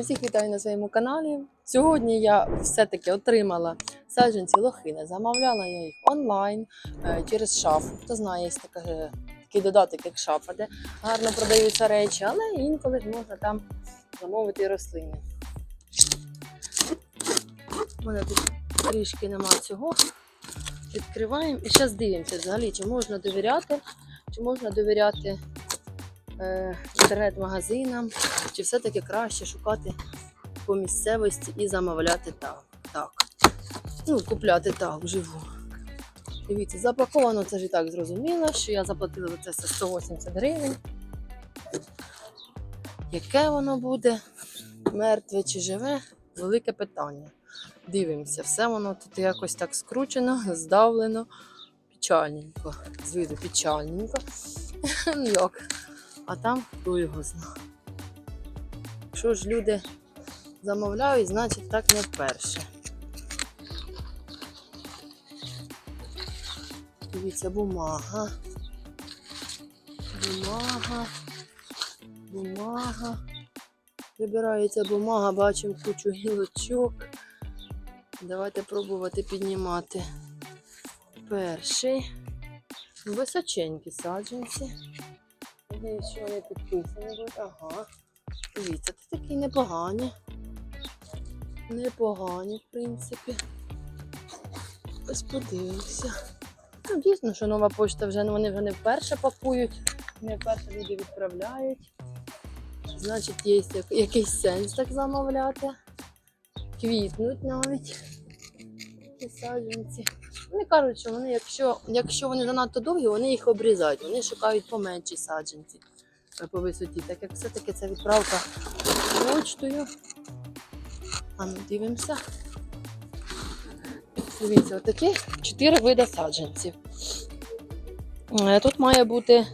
Всіх вітаю на своєму каналі. Сьогодні я все-таки отримала саджанці лохини. Замовляла я їх онлайн е, через шафу. Хто знає, є така, е, такий додаток, як шафа, де гарно продаються речі, але інколи можна там замовити рослини. У мене тут трішки нема цього. Відкриваємо і зараз дивимося взагалі, чи можна довіряти, чи можна довіряти інтернет-магазинам, чи все-таки краще шукати по місцевості і замовляти так. так. Ну, купляти так вживу. Дивіться, запаковано це ж і так зрозуміло, що я заплатила за це все 180 гривень. Яке воно буде, мертве чи живе, велике питання. Дивимося, все воно тут якось так скручено, здавлено, печальненько. З виду печальненько. Ну як? А там хто його знає. Якщо ж люди замовляють, значить так не вперше. Дивіться, бумага. Бумага. Бумага. Прибирається бумага, бачимо кучу гілочок. Давайте пробувати піднімати. Перший. Височенькі саджанці. Надіюсь, що вони підписані будуть. Ага. Дивіться, тут такі непогані. Непогані, в принципі. Ось подивимося. Ну, дійсно, що нова почта вже ну, вони вже не вперше пакують, не вперше люди відправляють. Значить, є якийсь сенс так замовляти. Квітнуть навіть. І саджанці. Вони кажуть, що вони, якщо, якщо вони занадто довгі, вони їх обрізають. Вони шукають поменші саджанці е, по висоті. Так як все-таки це відправка почтою. А ну дивимося. Дивіться, отакі чотири види саджанців. Е, Тут має бути,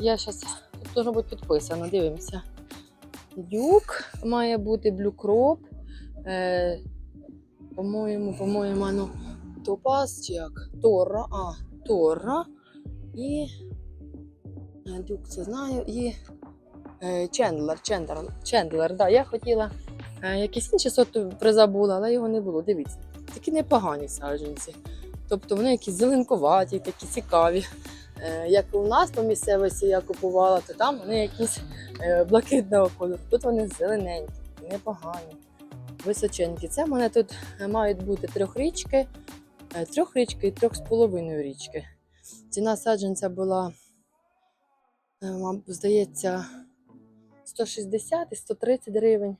я зараз, тут должно бути підписано, дивимося. Дюк має бути блюкроп. Е, по-моєму, по-моєму, ну, Топаз як? Торра, а, Торра і е, Дюк, це знаю, і е, Чендлер, Чендлер, Чендлер, да, я хотіла е, якісь інші сорти призабула, але його не було. Дивіться, такі непогані саджанці. Тобто вони якісь зеленкуваті, такі цікаві. Як у нас по місцевості я купувала, то там вони якісь блакитного кольору. Тут вони зелененькі, непогані, височенькі. Це в мене тут мають бути трьохрічки, е, трьохрічки і трьох з половиною річки. Ціна саджанця була, е, здається, 160 і 130 гривень.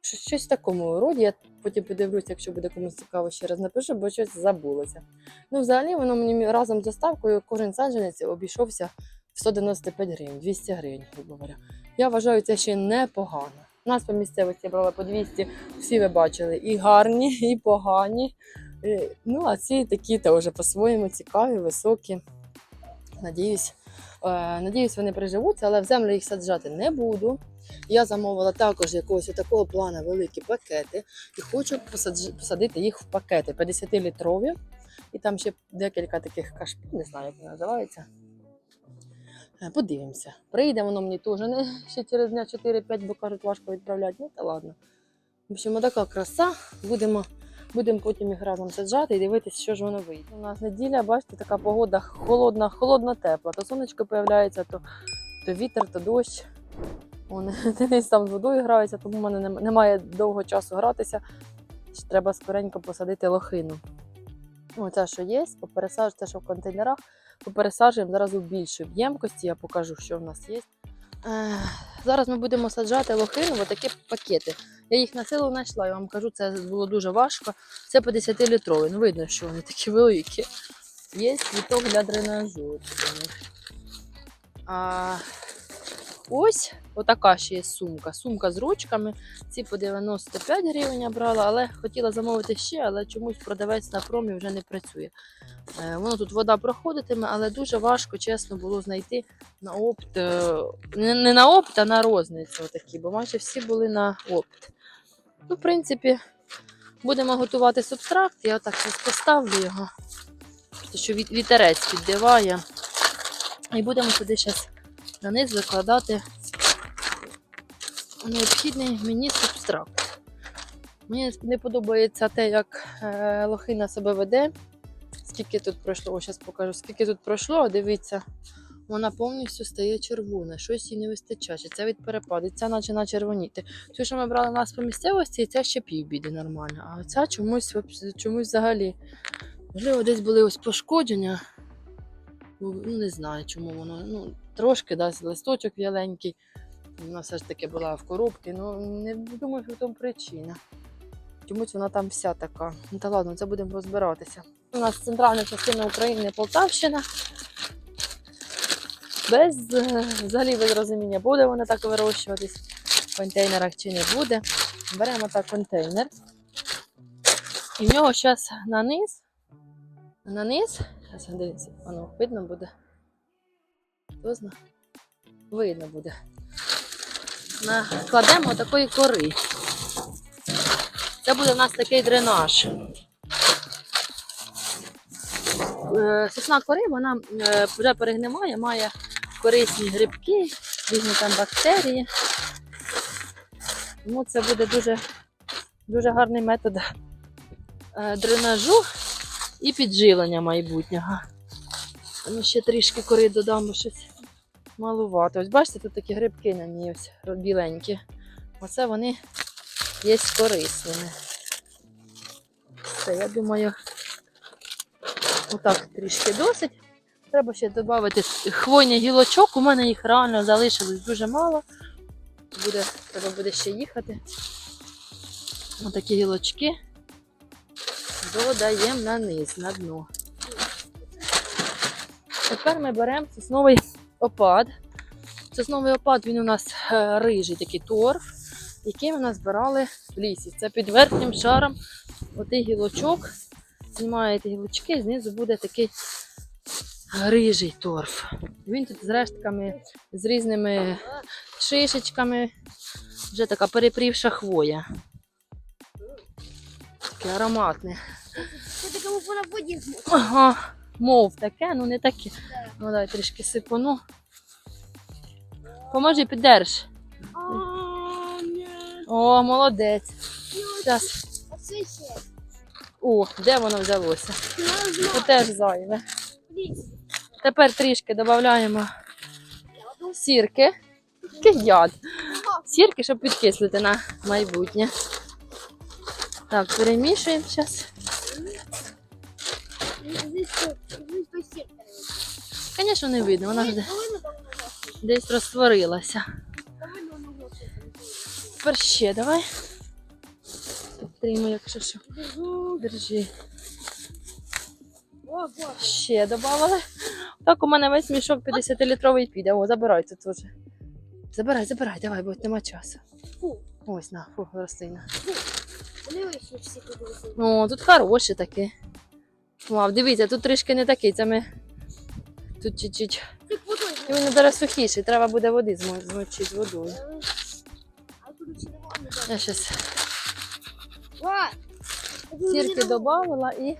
Щось в такому роді. Я потім подивлюся, якщо буде комусь цікаво, ще раз напишу, бо щось забулося. Ну, взагалі, воно мені разом з доставкою кожен саджанець обійшовся в 195 гривень, 200 гривень, грубо говоря. Я вважаю, це ще непогано. У нас по місцевості брали по 200, всі ви бачили, і гарні, і погані. Е, Ну, а ці такі теж по-своєму цікаві, високі. Надіюсь, е, надіюсь, вони приживуться, але в землю їх саджати не буду. Я замовила також якогось такого плану великі пакети і хочу посадити їх в пакети 50-літрові. І там ще декілька таких кашпів, не знаю, як вони називаються. Е, Подивимося. Прийде воно мені теж не ще через дня 4-5, бо кажуть, важко відправляти. Ну та ладно. В общем, така краса. Будемо, будемо потім їх разом саджати і дивитися, що ж воно вийде. У нас неділя, бачите, така погода холодна, холодно тепла. То сонечко появляється, то, то вітер, то дощ. Вони десь там з водою граються, тому в мене немає довго часу гратися. Треба скоренько посадити лохину. Ну, це, що є, попересаджуємо, те, що в контейнерах, попересаджуємо зараз у більшій ємкості, я покажу, що в нас є. Зараз ми будемо саджати лохину в такі пакети. Я їх на силу знайшла, я вам кажу, це було дуже важко. Це 50-літрові. Ну, видно, що вони такі великі. Є квіток для дренажу. А, ось отака ще є сумка. Сумка з ручками. Ці по 95 гривень я брала, але хотіла замовити ще, але чомусь продавець на промі вже не працює. Е, Воно тут вода проходитиме, але дуже важко, чесно, було знайти на опт. е, не на опт, а на розницю такі, бо майже всі були на опт. Ну, в принципі, будемо готувати субстракт. Я так зараз поставлю його, що вітерець піддиває. І будемо сюди зараз на низ викладати необхідний мені субстракт. Мені не подобається те, як е, лохина себе веде. Скільки тут пройшло, о, зараз покажу, скільки тут пройшло, дивіться, вона повністю стає червона, щось їй не вистачає. Це від перепаду, ця починає червоніти. Цю, що ми брали нас по місцевості, і ця ще півбіди нормально. А ця чомусь, чомусь взагалі. Можливо, десь були ось пошкодження. Ну, не знаю, чому воно. Ну, трошки да, листочок в'яленький. Вона все ж таки була в коробці. Ну, не думаю, що в тому причина. Чомусь вона там вся така. Ну та ладно, це будемо розбиратися. У нас центральна частина України Полтавщина. Без е, взагалі без розуміння, буде вона так вирощуватись в контейнерах чи не буде. Беремо так контейнер. І в нього зараз на низ. На низ. Зараз дивіться, воно видно буде. Хто зна? Видно буде. Накладемо такої кори. Це буде в нас такий дренаж. Е, Сосна кори, вона е, вже перегнимає, має корисні грибки, різні там бактерії. Тому це буде дуже, дуже гарний метод е, дренажу і підживлення майбутнього. Ми ще трішки кори додамо щось малувато. Ось бачите, тут такі грибки на ній ось біленькі. Оце вони є корисними. Все, я думаю, отак трішки досить. Треба ще додати хвойний гілочок. У мене їх реально залишилось дуже мало. Буде, треба буде ще їхати. Отакі гілочки додаємо на низ, на дно. Тепер ми беремо сосновий опад. Сосновий опад він у нас е, рижий такий торф, який ми назбирали в лісі. Це під верхнім шаром отих гілочок. Знімаєте гілочки, знизу буде такий рижий торф. Він тут з рештками, з різними шишечками. Вже така перепрівша хвоя. Таке ароматне. Це такому вона воді Ага, мов таке, ну не таке. Ну дай трішки сипану. Поможи, піддерж. О, молодець. Зараз. Оце ще. О, де воно взялося? Це теж зайве. Тепер трішки додаємо сірки. Яд. Сірки, щоб підкислити на майбутнє. Так, перемішуємо зараз. Звісно, не видно, вона ж десь розтворилася. Тепер ще давай. Підтримуй, якщо що. Держи. Ще додавали. Так, у мене весь мішок 50-літровий піде. О, забирай це теж. Забирай, забирай, давай, бо нема часу. Фу. Ось на, фу, рослина. Тут. О, тут хороші такі. Вау, дивіться, тут трішки не такий, це ми. Тут чуть-чуть. І він зараз сухіший, треба буде води змо- змочити з водою. Тут нормально. Я Ва! сірки додавала і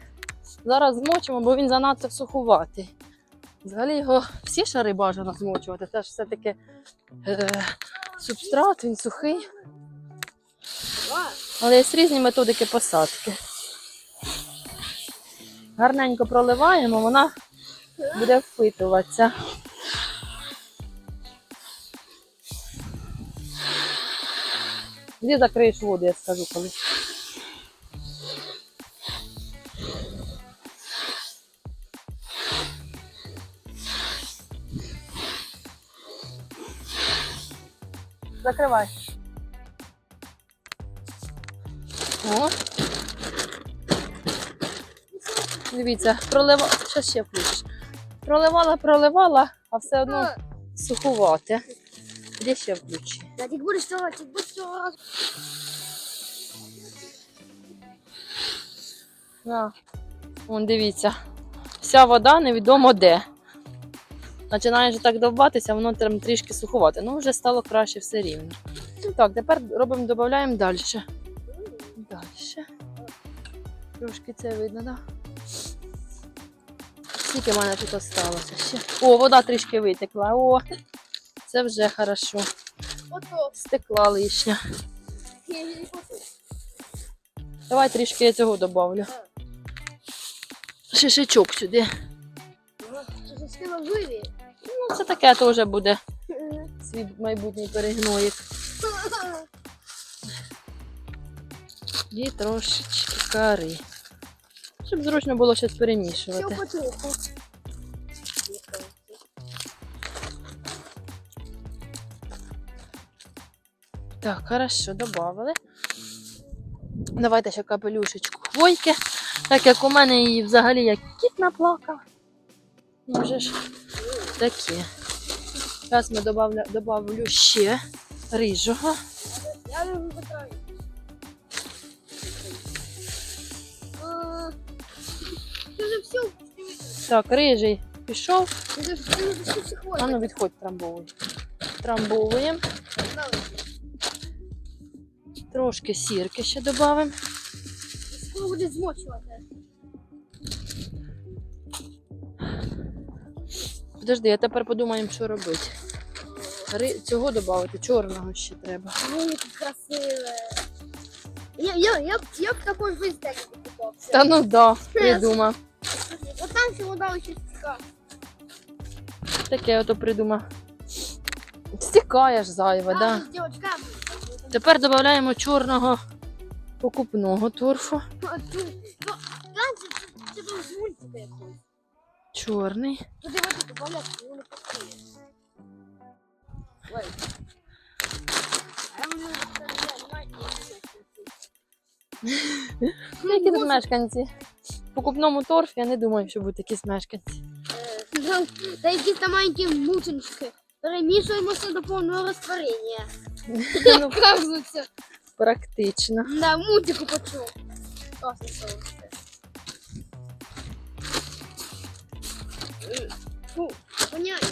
зараз змочимо, бо він занадто сухуватий. Взагалі його всі шари бажано змочувати. Це ж все-таки е, субстрат, він сухий. Але є різні методики посадки. Гарненько проливаємо, вона буде впитуватися. Іди закриєш воду, я скажу коли. Закривай. О. Дивіться, проливала. Що ще включиш? Проливала, проливала, а все одно сухувате. Де ще включи? Тільки будеш тільки будеш цього. Вон дивіться. Вся вода невідомо де. Починає вже так довбатися, воно там трішки сухувати. Ну, вже стало краще все рівно. Так, тепер робимо, додаємо далі. Далі. Трошки це видно, так? Скільки в мене тут осталося ще? О, вода трішки витекла. О, це вже хорошо. Стекла лишня. Давай трішки я цього добавлю. Шишечок сюди. Це ж скинула. Ну, це таке теж буде свій майбутній перегноїк. І трошечки кари. Щоб зручно було щось перемішувати. Так, хорошо, добавили. Давайте ще капелюшечку хвойки. Так як у мене її взагалі як кіт наплакав. Може ж таке. Зараз ми добавля, добавлю ще рижого. Я не вибираю. Вже. Так, рижий пішов. Вже А ну відходь трамбовуй. Трамбовуємо. Трошки сірки ще додамо. Скоро буде змочувати. Подожди, а тепер подумаємо, що робити. Ри... Цього додати, чорного ще треба. Ну, яке красиве. Я, я, я, б- я б такой вистелі покупав. Та ну да, придумав. От там ще вода ще стіка. Таке ото придумав. Стікає ж зайве, да. Дівчатка, Тепер додаємо чорного покупного торфу. раніше це був з мультика якогось. Чорний. Туди води добавляти, воно не. Ой. А я воно немає Які тут мешканці? В покупному торфі я не думаю, що будуть якісь мешканці. Та якісь там маленькі мученички. Перемішуємося до повного розтворення. Ну, Кажуться. практично. На мультику почув. Класно слово. Фу, понятно.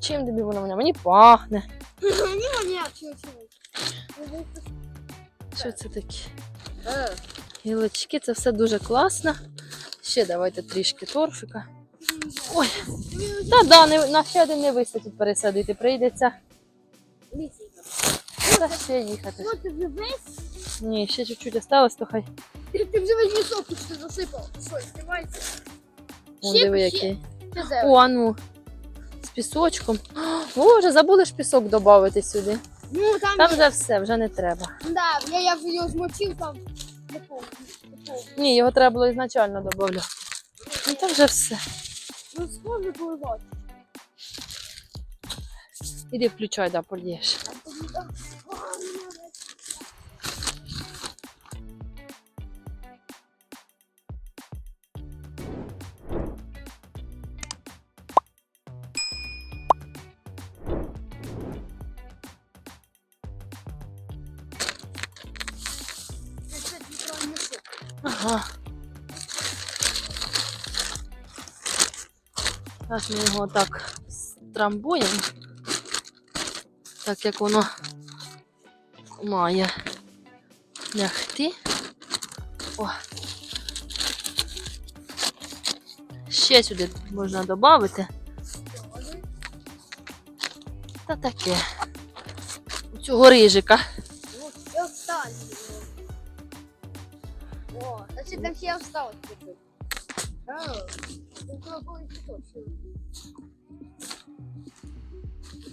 Чим тобі воно мене? Мені пахне. Не понятно, чого чого. Що це таке? Гілочки, це все дуже класно. Ще давайте трішки торфика. Ой, та да, не, на ще один не вистачить пересадити. Прийдеться та ще їхати. Ну? Ні, ще чуть-чуть осталось, то хай. Ти, вже весь мішок тут засипав. Що, Ще- диви який. О, а ну. З пісочком. Боже, забули ж пісок додати сюди. Ну, там, Там вже все, вже не треба. да, я, я вже його змочив там. Не помню. Не помню. Ні, його треба було ізначально додати. Ну там вже все. Ну, схоже поливати. Іди включай, да, польєш. А тоді так. Це Ага. Зараз ми його так страмбуємо. Так як воно має лягти. О. Ще сюди можна додати. Та таке. Цього рижика. Вот, я встань. О, значит, там все осталось чуть-чуть. О, там круговой цветочек.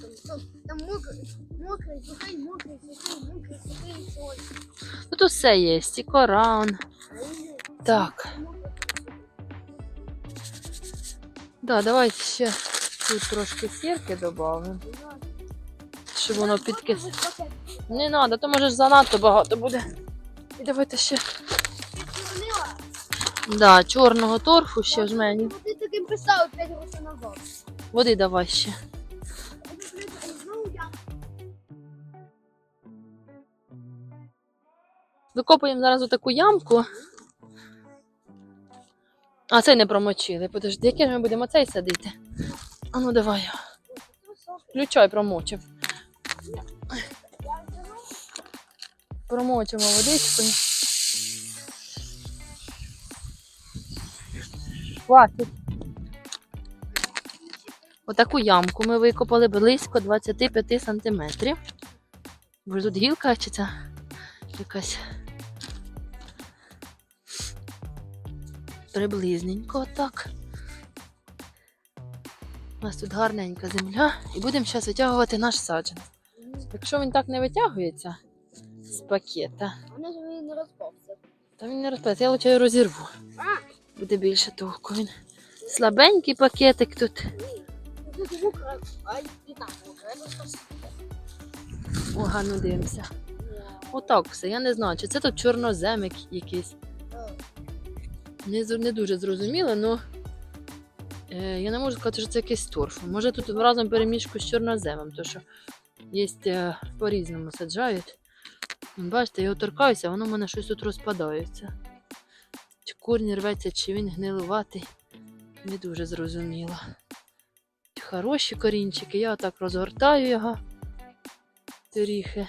Там, там, там мокрый, мокрый, сухой, мокрый, сухой, мокрый, сухой, соль. Тут усе є, і коран. Так. Да, давайте ще тут трошки сірки додамо, щоб воно підкис. Не треба, то може ж занадто багато буде. І давайте ще да, чорного торфу ще жмені. Ти таким писав 5 років назад. Води давай ще. Викопуємо зараз таку ямку. А цей не промочили. Подожди, який ж ми будемо цей садити? А ну давай. його. Включай, промочив. Промочимо водичкою. Хватить. Отаку ямку ми викопали близько 25 сантиметрів. Може тут гілка чи це якась. Приблизненько так. У нас тут гарненька земля, і будемо зараз витягувати наш саджанець. Якщо він так не витягується з пакета, Вони ж він не розповся. то він не розпадається. Я лучше його розірву. А, Буде більше толку. Він слабенький пакетик тут. тут мокро, а і там мокро. Я просто О, гарно дивимося. Отак все. Я не знаю, чи це тут чорноземик якийсь. Не, не дуже зрозуміло, але е, я не можу сказати, що це якийсь торф. Може тут разом перемішку з чорноземом, тому що є е, по-різному саджають. Бачите, я його торкаюся, воно в мене щось тут розпадається. Чи корінь рветься, чи він гнилуватий. Не дуже зрозуміло. Хороші корінчики, я отак розгортаю його. Торіхи.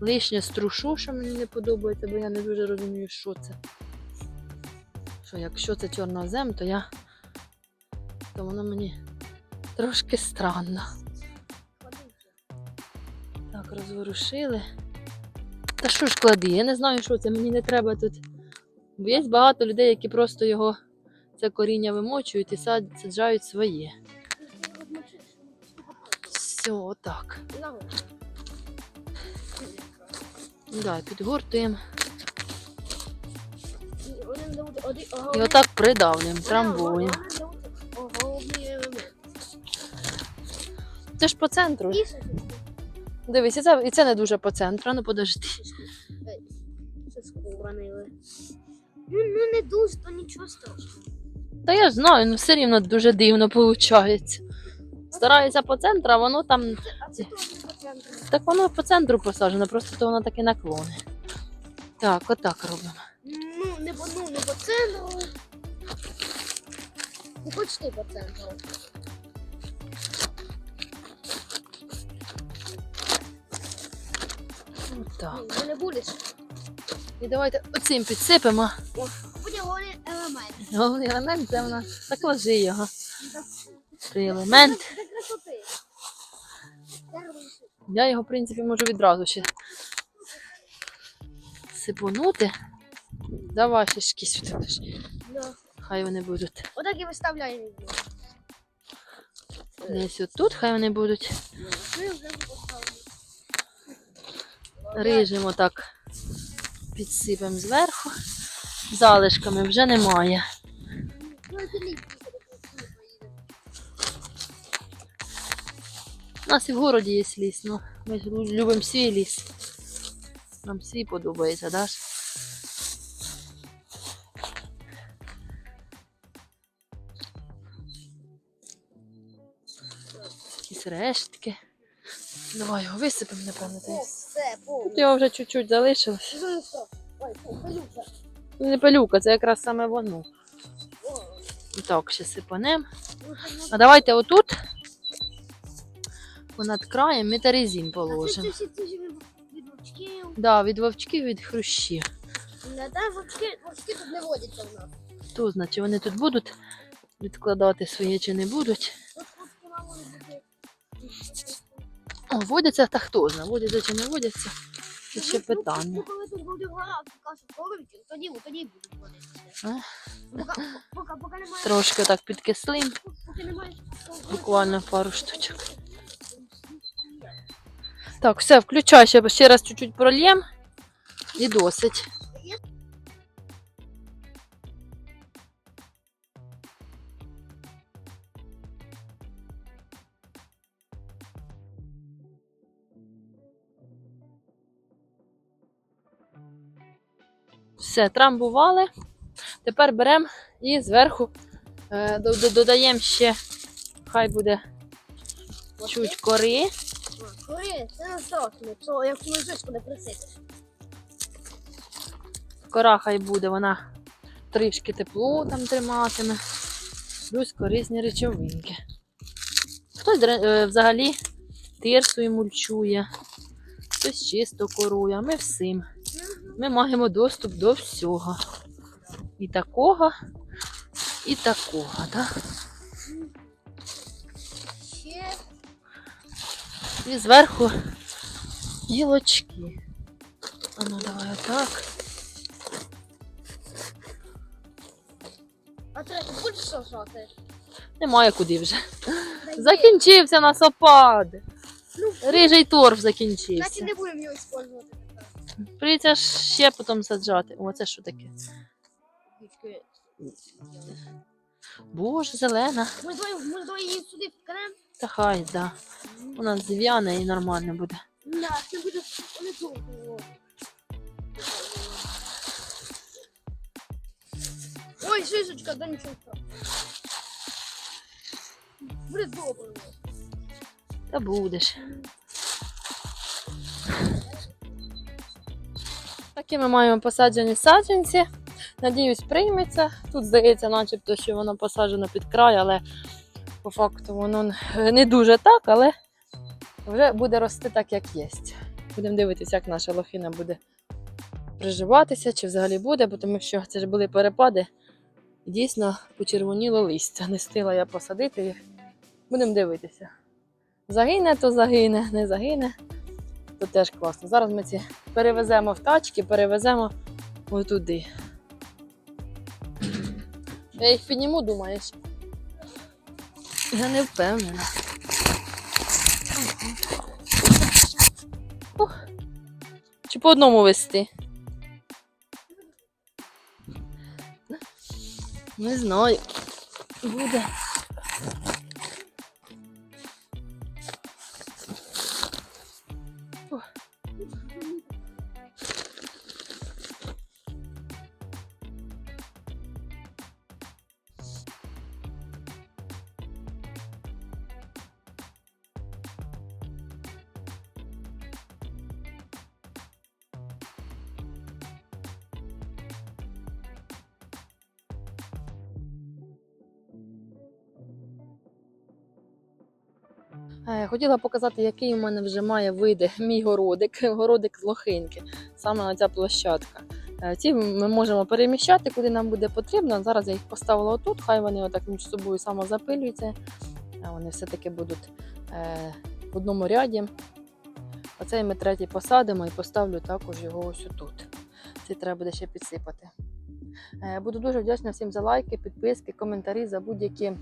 Лишнє струшу, що мені не подобається, бо я не дуже розумію, що це. Що якщо це чорнозем, то я. то воно мені трошки странно. Так, розворушили. Та що ж клади? Я не знаю, що це, мені не треба тут. Бо є багато людей, які просто його, це коріння вимочують і саджають своє. Все, отак. Да, підгортуємо. І отак придавлюємо, трамбуємо. Це ж по центру. Дивись, і це, і це не дуже по центру, ну подожди. Це скованили. Ну, ну не дуже, то нічого страшного. Та я ж знаю, ну все рівно дуже дивно виходить. Стараюся по центру, а воно там. А це теж по центру. Так воно по центру посаджено, просто то воно таке наклоне. Так, отак робимо. Ну, не по, ну, не по центру. Не почти по центру. Отак. Ні, не будеш. І давайте оцим підсипемо. Буде голий елемент. Головний елемент це в нас. Так ложи його. Три елемент. Я його, в принципі, можу відразу ще сипонути. Давай фішки сюди. Да. Хай вони будуть Отак і виставляємо. десь отут, хай вони будуть. Поставили. Рижемо так, підсипемо зверху. Залишками вже немає. У нас і в городі є ліс, ну ми любимо свій ліс. Нам свій подобається, да? ж? Якісь рештки. Давай його висипемо, напевно. О, все. Тут повністю. його вже чуть-чуть залишилось. Ну. Ой, фу, пилюка. Не пилюка, це якраз саме воно. О, І так, ще сипанем. ну, це можна. А давайте отут, понад краєм, метаризін А це- положимо. це- це- це ж від- від вовчків. Да, від вовчків, від хрущів. Не, та вовчки, вовчки тут не водяться в нас. Хто знає, чи вони тут будуть відкладати своє, чи не будуть. Водяться, та хто знає, водяться чи не водяться. Це ще Ну, питання. Ну, коли тут буде гора, кашу поровчик, тоді, тоді будуть водитися. Поки, поки, поки немає, Трошки так підкислим, поки немає. буквально пару штучок. Так, все, включай, ще, ще раз чуть-чуть прольєм і досить. Все, трамбували. Тепер беремо і зверху е, до- до- додаємо ще, хай буде чуть кори. Кори, це не страшно, що як книжечку не присипеш. Кора хай буде, вона трішки тепло там триматиме. Плюс корисні речовинки. Хтось е, взагалі тирсою мульчує, хтось чисто корує, а ми всім. Ми маємо доступ до всього. І такого, і такого, так? І зверху Гілочки. А ну давай отак. А ти будеш сажати? Немає куди вже. Закінчився нас опад. Ну, Рижий торф Значить закінчився. не будемо його використовувати. Прийдеться ще потім саджати. О, це що таке? Боже, зелена. Ми двоє, ми двоє її сюди вкнемо. Та хай, да. Вона зв'яне і нормально буде. Да, це буде не довго. Ой, шишечка, да нічого. Буде добре. Та будеш. Такі ми маємо посаджені саджанці. Надіюсь, прийметься. Тут здається, начебто, що воно посаджено під край, але по факту воно не дуже так, але вже буде рости так, як є. Будемо дивитися, як наша лохина буде приживатися, чи взагалі буде, бо тому що це ж були перепади. Дійсно почервоніло листя. Не встигла я посадити їх. Будемо дивитися. Загине, то загине, не загине, то теж класно. Зараз ми ці перевеземо в тачки, перевеземо отуди. Я їх підніму, думаєш? Я не впевнена. Ух. Чи по одному вести? Не знаю. Буде. Хотіла показати, який у мене вже має вийде мій городик, городик з лохинки, саме ця площадка. Е, Ці ми можемо переміщати, куди нам буде потрібно. Зараз я їх поставила отут, хай вони отак між собою самозапилюються. Вони все-таки будуть е, в одному ряді. Оцей ми третій посадимо і поставлю також його ось тут. Цей треба буде ще підсипати. Е, Буду дуже вдячна всім за лайки, підписки, коментарі, за будь-які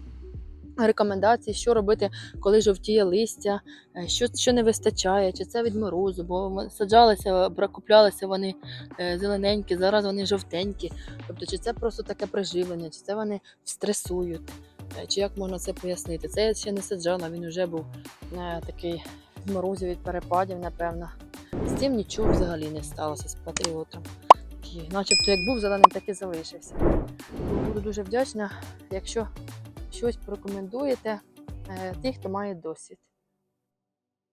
рекомендації, що робити коли жовтіє листя, е, що, що не вистачає, чи це від морозу, бо саджалися, бра- куплялися вони е, зелененькі, зараз вони жовтенькі. Тобто, чи це просто таке приживлення, чи це вони стресують, е, чи як можна це пояснити? Це я ще не саджала, він вже був такий в морозі від перепадів, напевно. З цим нічого взагалі не сталося з патріотом. Начебто як був зелений, так і залишився. Буду дуже вдячна, якщо щось порекомендуєте е, ті, хто має досвід.